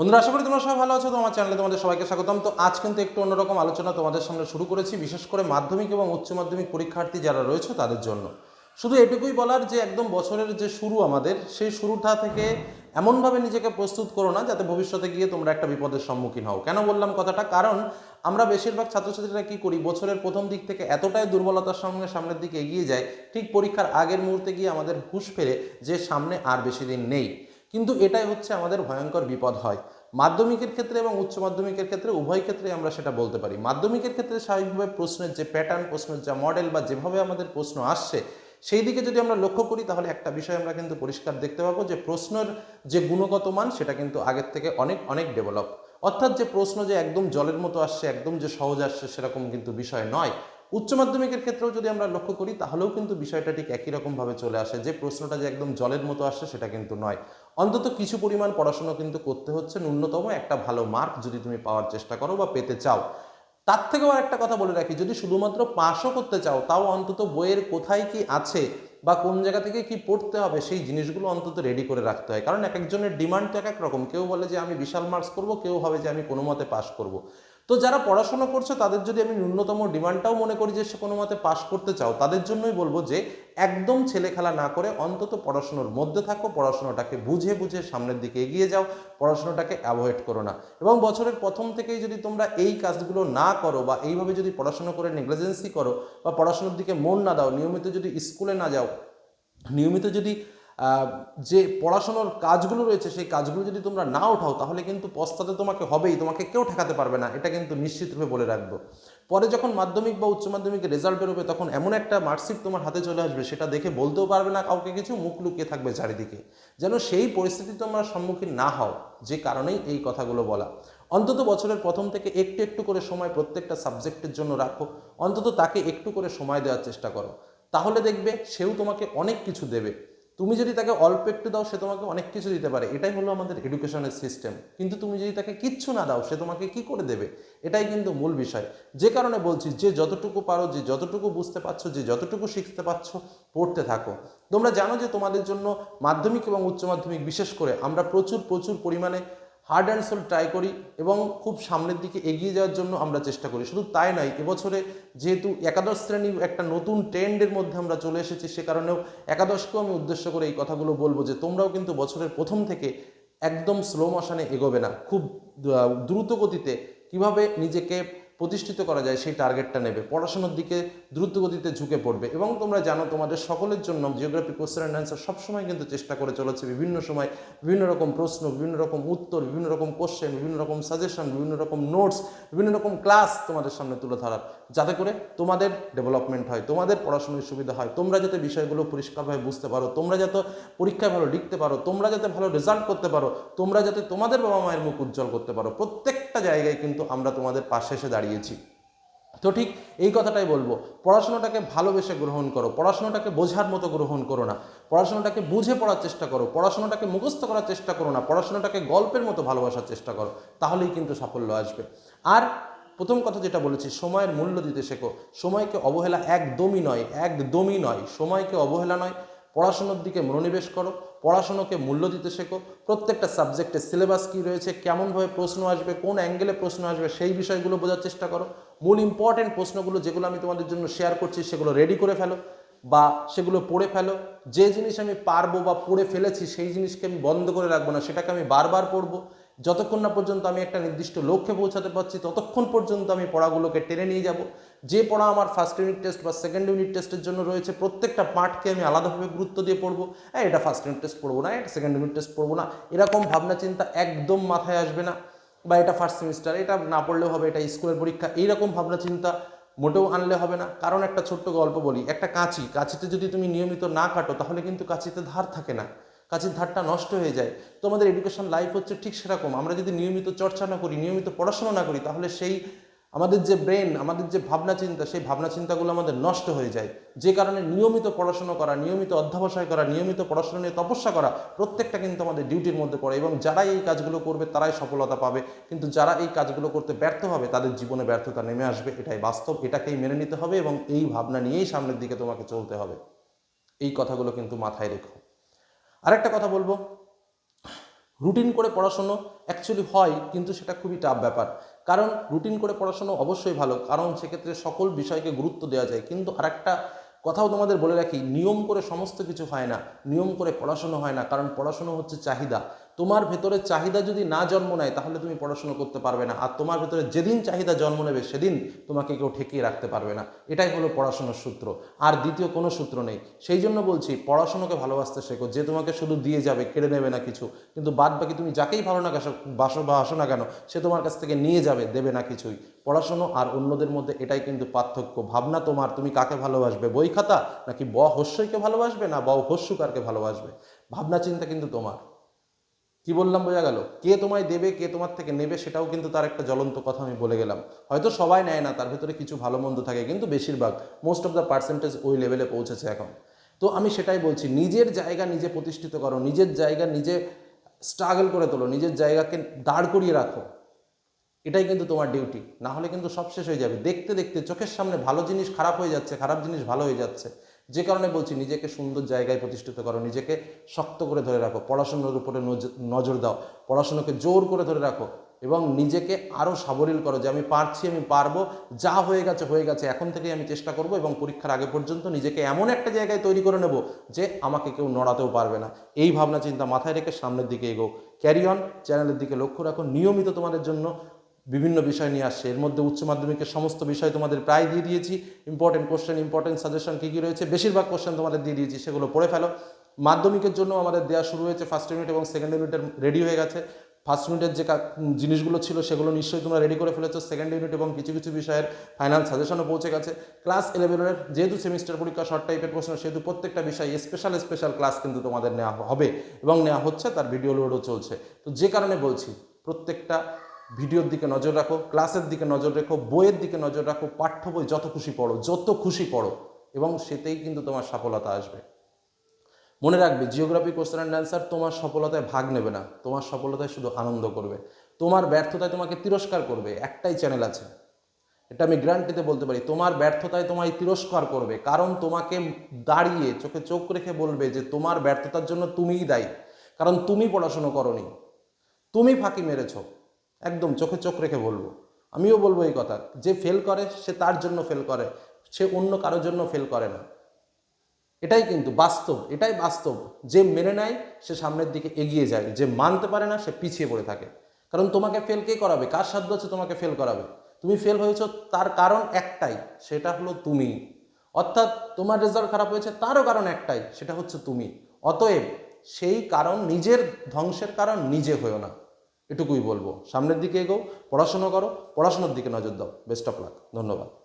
বন্ধুরা, আশা করি তোমরা সবাই ভালো আছো তোমার চ্যানেলে তোমাদের সবাইকে স্বাগতম। তো আজ কিন্তু একটু অন্যরকম আলোচনা তোমাদের সামনে শুরু করেছি, বিশেষ করে মাধ্যমিক এবং উচ্চ মাধ্যমিক পরীক্ষার্থী যারা রয়েছে তাদের জন্য। শুধু এটুকুই বলার যে, একদম বছরের যে শুরু আমাদের, সেই শুরুটা থেকে এমনভাবে নিজেকে প্রস্তুত করো না, যাতে ভবিষ্যতে গিয়ে তোমরা একটা বিপদের সম্মুখীন হও। কেন বললাম কথাটা? কারণ আমরা বেশিরভাগ ছাত্রছাত্রীরা কি করি, বছরের প্রথম দিক থেকে এতটাই দুর্বলতার সঙ্গে সামনের দিকে এগিয়ে যায় ঠিক পরীক্ষার আগের মুহূর্তে গিয়ে আমাদের হুশ ফেরে যে সামনে আর বেশি দিন নেই। কিন্তু এটাই হচ্ছে আমাদের ভয়ঙ্কর বিপদ হয়। মাধ্যমিকের ক্ষেত্রে এবং উচ্চ মাধ্যমিকের ক্ষেত্রে উভয় ক্ষেত্রে আমরা সেটা বলতে পারি। মাধ্যমিকের ক্ষেত্রে স্বাভাবিকভাবে প্রশ্নের যে প্যাটার্ন, প্রশ্নের যা মডেল বা যেভাবে আমাদের প্রশ্ন আসছে, সেই দিকে যদি আমরা লক্ষ্য করি, তাহলে একটা বিষয় আমরা কিন্তু পরিষ্কার দেখতে পাবো যে প্রশ্নের যে গুণগত মান, সেটা কিন্তু আগের থেকে অনেক অনেক ডেভেলপ অর্থাৎ যে প্রশ্ন যে একদম জলের মতো আসছে, একদম যে সহজ আসছে, সেরকম কিন্তু বিষয় নয়। উচ্চ মাধ্যমিকের ক্ষেত্রেও যদি আমরা লক্ষ্য করি, তাহলেও কিন্তু বিষয়টা ঠিক একই রকমভাবে চলে আসে। যে প্রশ্নটা যে একদম জলের মতো আসে সেটা কিন্তু নয়। অন্তত কিছু পরিমাণ পড়াশোনা কিন্তু করতে হচ্ছে ন্যূনতম একটা ভালো মার্ক যদি তুমি পাওয়ার চেষ্টা করো বা পেতে চাও। তার থেকেও একটা কথা বলে রাখি, যদি শুধুমাত্র পাশও করতে চাও, তাও অন্তত বইয়ের কোথায় কি আছে বা কোন জায়গা থেকে কি পড়তে হবে, সেই জিনিসগুলো অন্তত রেডি করে রাখতে হয়। কারণ এক একজনের ডিমান্ড তো এক এক রকম। কেউ বলে যে আমি বিশাল মার্কস করব, কেউ হবে যে আমি কোনো মতে পাশ করব। তো যারা পড়াশোনা করছ, তাদের যদি আমি ন্যূনতম ডিমান্ডটাও মনে করি যে সে কোনো মতে পাশ করতে চাও, তাদের জন্যই বলব যে একদম ছেলে খেলা না করে অন্তত পড়াশোনার মধ্যে থাকো, পড়াশোনাটাকে বুঝে বুঝে সামনের দিকে এগিয়ে যাও, পড়াশোনাটাকে অ্যাভয়েড করো না। এবং বছরের প্রথম থেকেই যদি তোমরা এই কাজগুলো না করো বা এইভাবে যদি পড়াশোনা করে নেগলিজেন্সি করো বা পড়াশোনার দিকে মন না দাও, নিয়মিত যদি স্কুলে না যাও, নিয়মিত যদি যে পড়াশোনার কাজগুলো রয়েছে, সেই কাজগুলো যদি তোমরা না ওঠাও, তাহলে কিন্তু পস্তাতে তোমাকে হবেই, তোমাকে কেউ ঠেকাতে পারবে না। এটা কিন্তু নিশ্চিতভাবে বলে রাখব। পরে যখন মাধ্যমিক বা উচ্চ মাধ্যমিকের রেজাল্ট বেরোবে, তখন এমন একটা মার্কশিট তোমার হাতে চলে আসবে, সেটা দেখে বলতেও পারবে না কাউকে, কিছু মুখ লুকিয়ে থাকবে চারিদিকে। যেন সেই পরিস্থিতি তোমরা সম্মুখীন না হও, যে কারণেই এই কথাগুলো বলা। অন্তত বছরের প্রথম থেকে একটু একটু করে সময় প্রত্যেকটা সাবজেক্টের জন্য রাখো। অন্তত তাকে একটু করে সময় দেওয়ার চেষ্টা করো। তাহলে দেখবে সেও তোমাকে অনেক কিছু দেবে। তুমি যদি তাকে অল্প একটু দাও, সে তোমাকে অনেক কিছু দিতে পারে। এটাই হলো আমাদের এডুকেশনের সিস্টেম কিন্তু তুমি যদি তাকে কিচ্ছু না দাও, সে তোমাকে কি করে দেবে? এটাই কিন্তু মূল বিষয়। যে কারণে বলছি, যে যতটুকু পারো, যে যতটুকু বুঝতে পারছ, যে যতটুকু শিখতে পারছ, পড়তে থাকো। তোমরা জানো যে তোমাদের জন্য মাধ্যমিক এবং উচ্চ মাধ্যমিক, বিশেষ করে আমরা প্রচুর প্রচুর পরিমাণে হার্ড অ্যান্ড সোল ট্রাই করি এবং খুব সামনের দিকে এগিয়ে যাওয়ার জন্য আমরা চেষ্টা করি। শুধু তাই নয়, এবছরে যেহেতু একাদশ শ্রেণি একটা নতুন ট্রেন্ডের মধ্যে আমরা চলে এসেছি, সে কারণেও একাদশকেও আমি উদ্দেশ্য করে এই কথাগুলো বলব যে, তোমরাও কিন্তু বছরের প্রথম থেকে একদম স্লো মোশনে এগোবে না। খুব দ্রুত গতিতে কীভাবে নিজেকে প্রতিষ্ঠিত করা যায়, সেই টার্গেটটা নেবে। পড়াশোনার দিকে দ্রুত গতিতে ঝুঁকে পড়বে এবং তোমরা জানো তোমাদের সকলের জন্য জিওগ্রাফি কোশ্চেন অ্যান্ড অ্যান্সার সবসময় কিন্তু চেষ্টা করে চলেছে বিভিন্ন সময় বিভিন্ন রকম প্রশ্ন, বিভিন্ন রকম উত্তর, বিভিন্ন রকম কোশ্চেন বিভিন্ন রকম সাজেশন বিভিন্ন রকম নোটস বিভিন্ন রকম ক্লাস তোমাদের সামনে তুলে ধরার। যাতে করে তোমাদের ডেভেলপমেন্ট হয়, তোমাদের পড়াশোনার সুবিধা হয়। তোমরা যাতে বিষয়গুলো পরিষ্কারভাবে বুঝতে পারো, তোমরা যাতে পরীক্ষায় ভালো লিখতে পারো, তোমরা যাতে ভালো রেজাল্ট করতে পারো, তোমরা যাতে তোমাদের বাবা মায়ের মুখ উজ্জ্বল করতে পারো। প্রত্যেকটা জায়গায় কিন্তু আমরা তোমাদের পাশে এসে দাঁড়িয়েছি। তো ঠিক এই কথাটাই বলব। পড়াশোনাটাকে ভালোবেসে গ্রহণ করো। পড়াশোনাটাকে বোঝার মতো গ্রহণ করো না। পড়াশোনাটাকে বুঝে পড়ার চেষ্টা করো। পড়াশোনাটাকে মুখস্থ করার চেষ্টা করো না। পড়াশোনাটাকে গল্পের মতো ভালোবাসার চেষ্টা করো। তাহলেই কিন্তু সাফল্য আসবে। আর প্রথম কথা যেটা বলেছি, সময়ের মূল্য দিতে শেখো। সময়কে অবহেলা একদমই নয় একদমই নয়। সময়কে অবহেলা নয়। পড়াশোনার দিকে মনোনিবেশ করো। পড়াশোনাকে মূল্য দিতে শেখো। প্রত্যেকটা সাবজেক্টের সিলেবাস কী রয়েছে, কেমনভাবে প্রশ্ন আসবে, কোন অ্যাঙ্গেলে প্রশ্ন আসবে, সেই বিষয়গুলো বোঝার চেষ্টা করো। মূল ইম্পর্টেন্ট প্রশ্নগুলো যেগুলো আমি তোমাদের জন্য শেয়ার করছি, সেগুলো রেডি করে ফেলো বা সেগুলো পড়ে ফেলো। যে জিনিস আমি পারব বা পড়ে ফেলেছি, সেই জিনিসকে আমি বন্ধ করে রাখব না, সেটাকে আমি বারবার পড়ব। যতক্ষণ না পর্যন্ত আমি একটা নির্দিষ্ট লক্ষ্যে পৌঁছাতে পারছি, ততক্ষণ পর্যন্ত আমি পড়াগুলোকে টেনে নিয়ে যাব। যে পড়া আমার ফার্স্ট ইউনিট টেস্ট বা সেকেন্ড ইউনিট টেস্টের জন্য রয়েছে, প্রত্যেকটা পার্টকে আমি আলাদাভাবে গুরুত্ব দিয়ে পড়ব। হ্যাঁ এটা ফার্স্ট ইউনিট টেস্ট পড়ব না, এটা সেকেন্ড ইউনিট টেস্ট পড়ব না। এরকম ভাবনা চিন্তা একদম মাথায় আসবে না। বা এটা ফার্স্ট সেমিস্টার এটা না পড়লেও হবে, এটা স্কুলের পরীক্ষা, এইরকম ভাবনা চিন্তা মোটেও আনলে হবে না। কারণ একটা ছোট্ট গল্প বলি, একটা কাঁচি, কাঁচিতে যদি তুমি নিয়মিত না কাটো, তাহলে কিন্তু কাঁচিতে ধার থাকে না। কাঁচির ধারটা নষ্ট হয়ে যায়। তো আমাদের এডুকেশন লাইফ হচ্ছে ঠিক সেরকম। আমরা যদি নিয়মিত চর্চা না করি, নিয়মিত পড়াশোনা না করি, তাহলে সেই আমাদের যে ব্রেন আমাদের যে ভাবনা চিন্তা, সেই ভাবনা চিন্তাগুলো আমাদের নষ্ট হয়ে যায়। যে কারণে নিয়মিত পড়াশোনা করা, নিয়মিত অধ্যাবসায় করা, নিয়মিত পড়াশোনা নিয়ে তপস্যা করা, প্রত্যেকটা কিন্তু আমাদের ডিউটির মধ্যে পড়ে। এবং যারাই এই কাজগুলো করবে, তারাই সফলতা পাবে। কিন্তু যারা এই কাজগুলো করতে ব্যর্থ হবে, তাদের জীবনে ব্যর্থতা নেমে আসবে। এটাই বাস্তব, এটাকেই মেনে নিতে হবে এবং এই ভাবনা নিয়েই সামনের দিকে তোমাকে চলতে হবে। এই কথাগুলো কিন্তু মাথায় রেখো। আরেকটা কথা বলব। রুটিন করে পড়াশুনো অ্যাকচুয়ালি হয়, কিন্তু সেটা খুবই টাফ ব্যাপার। কারণ রুটিন করে পড়াশুনো অবশ্যই ভালো, কারণ সেক্ষেত্রে সকল বিষয়কে গুরুত্ব দেওয়া যায়। কিন্তু আরেকটা কথাও তোমাদের বলে রাখি, নিয়ম করে সমস্ত কিছু হয় না, নিয়ম করে পড়াশুনো হয় না, কারণ পড়াশুনো হচ্ছে চাহিদা। তোমার ভেতরে চাহিদা যদি না জন্ম নেয়, তাহলে তুমি পড়াশুনো করতে পারবে না। আর তোমার ভেতরে যেদিন চাহিদা জন্ম নেবে, সেদিন তোমাকে কেউ ঠেকিয়ে রাখতে পারবে না। এটাই হলো পড়াশোনার সূত্র। আর দ্বিতীয় কোনো সূত্র নেই। সেই জন্য বলছি, পড়াশোনাকে ভালোবাসতে শেখো। যে তোমাকে শুধু দিয়ে যাবে, কেড়ে নেবে না কিছু। কিন্তু বাদ বাকি তুমি যাকেই ভালো না বাসো বা আসো না কেন, সে তোমার কাছ থেকে নিয়ে যাবে, দেবে না কিছুই। পড়াশুনো আর অন্যদের মধ্যে এটাই কিন্তু পার্থক্য। ভাবনা তোমার, তুমি কাকে ভালোবাসবে? বই খাতা নাকি ব হস্যইকে ভালোবাসবে না ব হস্যকারকে ভালোবাসবে? ভাবনা চিন্তা কিন্তু তোমার। কি বললাম বোঝা গেল? কে তোমায় দেবে, কে তোমার থেকে নেবে সেটাও কিন্তু তার একটা জ্বলন্ত কথা আমি বলে গেলাম। হয়তো সবাই নেয় না, তার ভিতরে কিছু ভালো মন্দ থাকে, কিন্তু বেশিরভাগ মোস্ট অফ দ্য পার্সেন্টেজ ওই লেভেলে পৌঁছেছে এখন। তো আমি সেটাই বলছি, নিজের জায়গা নিজে প্রতিষ্ঠিত করো, নিজের জায়গা নিজে স্ট্রাগল করে তোলো, নিজের জায়গাকে দাঁড় করিয়ে রাখো। এটাই কিন্তু তোমার ডিউটি না হলে কিন্তু সব শেষ হয়ে যাবে। দেখতে দেখতে চোখের সামনে ভালো জিনিস খারাপ হয়ে যাচ্ছে, খারাপ জিনিস ভালো হয়ে যাচ্ছে। যে কারণে বলছি, নিজেকে সুন্দর জায়গায় প্রতিষ্ঠিত করো, নিজেকে শক্ত করে ধরে রাখো, পড়াশুনোর উপরে নজ- নজর দাও, পড়াশুনোকে জোর করে ধরে রাখো এবং নিজেকে আরও সাবলীল করো যে আমি পারছি, আমি পারব, যা হয়ে গেছে হয়ে গেছে, এখন থেকেই আমি চেষ্টা করব এবং পরীক্ষার আগে পর্যন্ত নিজেকে এমন একটা জায়গায় তৈরি করে নেব যে আমাকে কেউ নড়াতেও পারবে না। এই ভাবনা চিন্তা মাথায় রেখে সামনের দিকে এগো ক্যারি অন চ্যানেলের দিকে লক্ষ্য রাখো, নিয়মিত তোমাদের জন্য বিভিন্ন বিষয় নিয়ে আসছে। এর মধ্যে উচ্চ মাধ্যমিকের সমস্ত বিষয় তোমাদের প্রায় দিয়ে দিয়েছি। ইম্পর্টেন্ট কোশ্চেন ইম্পর্টেন্ট সাজেশন কী কী রয়েছে? বেশিরভাগ কোশ্চেন তোমাদের দিয়ে দিয়েছি, সেগুলো পড়ে ফেলো। মাধ্যমিকের জন্য আমাদের দেওয়া শুরু হয়েছে ফার্স্ট ইউনিট এবং সেকেন্ড ইউনিটের রেডি হয়ে গেছে। ফার্স্ট ইউনিটের যে জিনিসগুলো ছিল, সেগুলো নিশ্চয়ই তোমরা রেডি করে ফেলেছো। সেকেন্ড ইউনিট এবং কিছু কিছু বিষয়ের ফাইনাল সাজেশনও পৌঁছে গেছে। ক্লাস ইলেভেনের যেহেতু সেমিস্টার পরীক্ষা শর্ট টাইপের প্রশ্ন, সেহেতু প্রত্যেকটা বিষয়ে স্পেশাল স্পেশাল ক্লাস কিন্তু তোমাদের নেওয়া হবে এবং নেওয়া হচ্ছে, তার ভিডিও লোডও চলছে। তো যে কারণে বলছি, প্রত্যেকটা ভিডিওর দিকে নজর রাখো, ক্লাসের দিকে নজর রেখো, বইয়ের দিকে নজর রাখো, পাঠ্য বই যত খুশি পড়ো, যত খুশি পড়ো, এবং সেতেই কিন্তু তোমার সফলতা আসবে। মনে রাখবে জিওগ্রাফি কোশ্চেন অ্যান্ড অ্যান্সার তোমার সফলতায় ভাগ নেবে না, তোমার সফলতায় শুধু আনন্দ করবে। তোমার ব্যর্থতায় তোমাকে তিরস্কার করবে, একটাই চ্যানেল আছে। এটা আমি গ্রান্টিতে বলতে পারি, তোমার ব্যর্থতায় তোমায় তিরস্কার করবে, কারণ তোমাকে দাঁড়িয়ে, চোখে চোখ রেখে বলবে যে তোমার ব্যর্থতার জন্য তুমিই দায়ী, কারণ তুমি পড়াশুনো করনি, তুমি ফাঁকি মেরেছ। একদম চোখে চোখ রেখে বলব। আমিও বলব এই কথা, যে ফেল করে, সে তার জন্য ফেল করে, সে অন্য কারোর জন্য ফেল করে না। এটাই কিন্তু বাস্তব, এটাই বাস্তব। যে মেনে নেয়, সে সামনের দিকে এগিয়ে যায়, যে মানতে পারে না, সে পিছিয়ে পড়ে থাকে। কারণ তোমাকে ফেল কে করাবে? কার সাধ্য আছে তোমাকে ফেল করাবে? তুমি ফেল হয়েছো, তার কারণ একটাই, সেটা হলো তুমি। অর্থাৎ তোমার রেজাল্ট খারাপ হয়েছে, তারও কারণ একটাই, সেটা হচ্ছে তুমি। অতএব সেই কারণ নিজের ধ্বংসের কারণ নিজে হয়েও না। এটুকুই বলব। সামনের দিকে এগো, পড়াশুনো করো, পড়াশোনার দিকে নজর দাও। বেস্ট অফ লাক ধন্যবাদ।